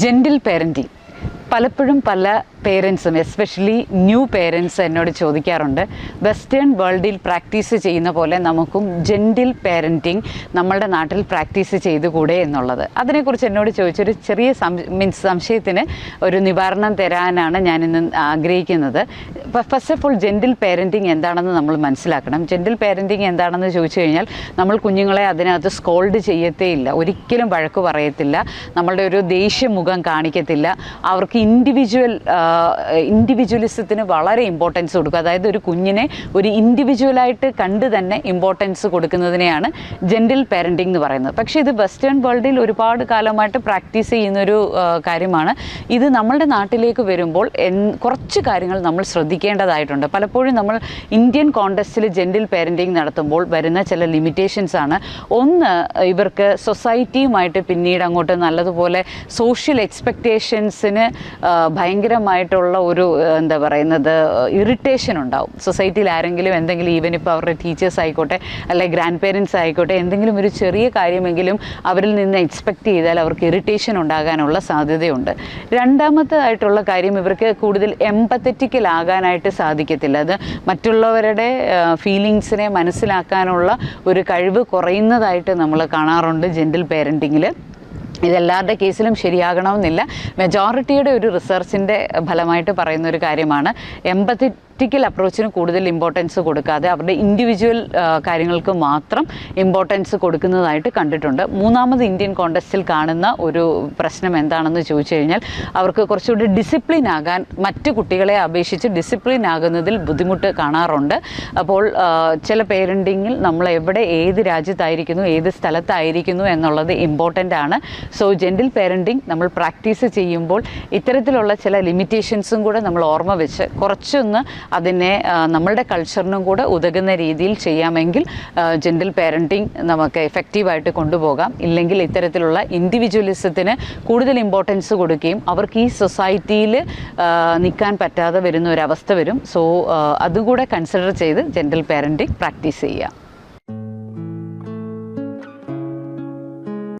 Gentle parenting പലപ്പോഴും പല പേരൻസും especially new parents എന്നോട് ചോദിക്കാറുണ്ട് വെസ്റ്റേൺ വേൾഡിൽ പ്രാക്ടീസ് ചെയ്യുന്ന പോലെ നമുക്കും ജെന്റിൽ പേരന്റിങ് നമ്മളുടെ നാട്ടിൽ പ്രാക്ടീസ് ചെയ്തുകൂടെ എന്നുള്ളത്. അതിനെക്കുറിച്ച് എന്നോട് ചോദിച്ചൊരു ചെറിയ സം മീൻസ് സംശയത്തിന് ഒരു നിവാരണം തരാനാണ് ഞാൻ ഇന്ന് ആഗ്രഹിക്കുന്നത്. First of all gentle parenting എന്താണെന്ന് നമ്മൾ മനസ്സിലാക്കണം. ജെന്റിൽ പേരന്റിങ് എന്താണെന്ന് ചോദിച്ചു കഴിഞ്ഞാൽ നമ്മൾ കുഞ്ഞുങ്ങളെ അതിനകത്ത് സ്കോൾഡ് ചെയ്യത്തേ ഇല്ല. ഒരിക്കലും വഴക്ക് പറയത്തില്ല. നമ്മളുടെ ഒരു ദേഷ്യമുഖം കാണിക്കത്തില്ല. അവർക്ക് ഇൻഡിവിജ്വൽ ഇൻഡിവിജ്വലിസത്തിന് വളരെ ഇമ്പോർട്ടൻസ് കൊടുക്കുക. അതായത് ഒരു കുഞ്ഞിനെ ഒരു ഇൻഡിവിജ്വലായിട്ട് കണ്ട് തന്നെ ഇമ്പോർട്ടൻസ് കൊടുക്കുന്നതിനെയാണ് ജെന്റിൽ പേരന്റിങ് എന്ന് പറയുന്നത്. പക്ഷേ ഇത് വെസ്റ്റേൺ വേൾഡിൽ ഒരുപാട് കാലമായിട്ട് പ്രാക്ടീസ് ചെയ്യുന്നൊരു കാര്യമാണ്. ഇത് നമ്മളുടെ നാട്ടിലേക്ക് വരുമ്പോൾ കുറച്ച് കാര്യങ്ങൾ നമ്മൾ ശ്രദ്ധിക്കേണ്ടതായിട്ടുണ്ട് പലപ്പോഴും നമ്മൾ ഇന്ത്യൻ കോണ്ടസ്റ്റിൽ ജെന്റിൽ പേരന്റിങ് നടത്തുമ്പോൾ വരുന്ന ചില ലിമിറ്റേഷൻസ് ആണ്. ഒന്ന് ഇവർക്ക് സൊസൈറ്റിയുമായിട്ട് പിന്നീട് അങ്ങോട്ട് നല്ലതുപോലെ സോഷ്യൽ എക്സ്പെക്റ്റേഷൻസിന് ഭയങ്കരമായിട്ടുള്ള ഒരു എന്താ പറയുന്നത് ഇറിറ്റേഷൻ ഉണ്ടാവും. സൊസൈറ്റിയിൽ ആരെങ്കിലും എന്തെങ്കിലും ഈവൻ ഇപ്പോൾ അവരുടെ ടീച്ചേഴ്സ് ആയിക്കോട്ടെ അല്ലെ ഗ്രാൻഡ് പേരൻസ് ആയിക്കോട്ടെ എന്തെങ്കിലും ഒരു ചെറിയ കാര്യമെങ്കിലും അവരിൽ നിന്ന് എക്സ്പെക്റ്റ് ചെയ്താൽ അവർക്ക് ഇറിറ്റേഷൻ ഉണ്ടാകാനുള്ള സാധ്യതയുണ്ട്. രണ്ടാമത്തെ ആയിട്ടുള്ള കാര്യം ഇവർക്ക് കൂടുതൽ എമ്പത്തറ്റിക്കൽ ആകാനായിട്ട് സാധിക്കത്തില്ല. അത് മറ്റുള്ളവരുടെ ഫീലിങ്സിനെ മനസ്സിലാക്കാനുള്ള ഒരു കഴിവ് കുറയുന്നതായിട്ട് നമ്മൾ കാണാറുണ്ട് ജെന്റിൽ പേരന്റിങ്ങിൽ ഇതെല്ലാവരുടെ കേസിലും ശരിയാകണമെന്നില്ല. മെജോറിറ്റിയുടെ ഒരു റിസർച്ചിന്റെ ഫലമായിട്ട് പറയുന്ന ഒരു കാര്യമാണ്. എമ്പത്തറ്റിക്കൽ അപ്രോച്ചിന് കൂടുതൽ ഇമ്പോർട്ടൻസ് കൊടുക്കാതെ അവരുടെ ഇൻഡിവിജ്വൽ കാര്യങ്ങൾക്ക് മാത്രം ഇമ്പോർട്ടൻസ് കൊടുക്കുന്നതായിട്ട് കണ്ടിട്ടുണ്ട്. മൂന്നാമത് ഇന്ത്യൻ കോണ്ടസ്റ്റിൽ കാണുന്ന ഒരു പ്രശ്നം എന്താണെന്ന് ചോദിച്ചു കഴിഞ്ഞാൽ അവർക്ക് കുറച്ചുകൂടി ഡിസിപ്ലിൻ ആകാൻ മറ്റ് കുട്ടികളെ അപേക്ഷിച്ച് ഡിസിപ്ലിൻ ആകുന്നതിൽ ബുദ്ധിമുട്ട് കാണാറുണ്ട്. അപ്പോൾ ചില പേരന്റിങ്ങിൽ നമ്മൾ എവിടെ ഏത് രാജ്യത്തായിരിക്കുന്നു ഏത് സ്ഥലത്തായിരിക്കുന്നു എന്നുള്ളത് ഇമ്പോർട്ടന്റ് ആണ്. സോ ജെന്റിൽ പേരന്റിങ് നമ്മൾ പ്രാക്ടീസ് ചെയ്യുമ്പോൾ ഇത്തരത്തിലുള്ള ചില ലിമിറ്റേഷൻസും കൂടെ നമ്മൾ ഓർമ്മ വെച്ച് കുറച്ചൊന്ന് അതിനെ നമ്മളുടെ കൾച്ചറിനും കൂടെ ഉതകുന്ന രീതിയിൽ ചെയ്യാമെങ്കിൽ ജെന്റൽ പാരന്റിങ് നമുക്ക് എഫക്റ്റീവായിട്ട് കൊണ്ടുപോകാം. ഇല്ലെങ്കിൽ ഇത്തരത്തിലുള്ള ഇൻഡിവിജ്വലിസത്തിന് കൂടുതൽ ഇമ്പോർട്ടൻസ് കൊടുക്കുകയും അവർക്ക് ഈ സൊസൈറ്റിയിൽ നിൽക്കാൻ പറ്റാതെ വരുന്ന ഒരവസ്ഥ വരും. സോ അതുകൂടെ കൺസിഡർ ചെയ്ത് ജെന്റൽ പാരന്റിങ് പ്രാക്ടീസ് ചെയ്യുക.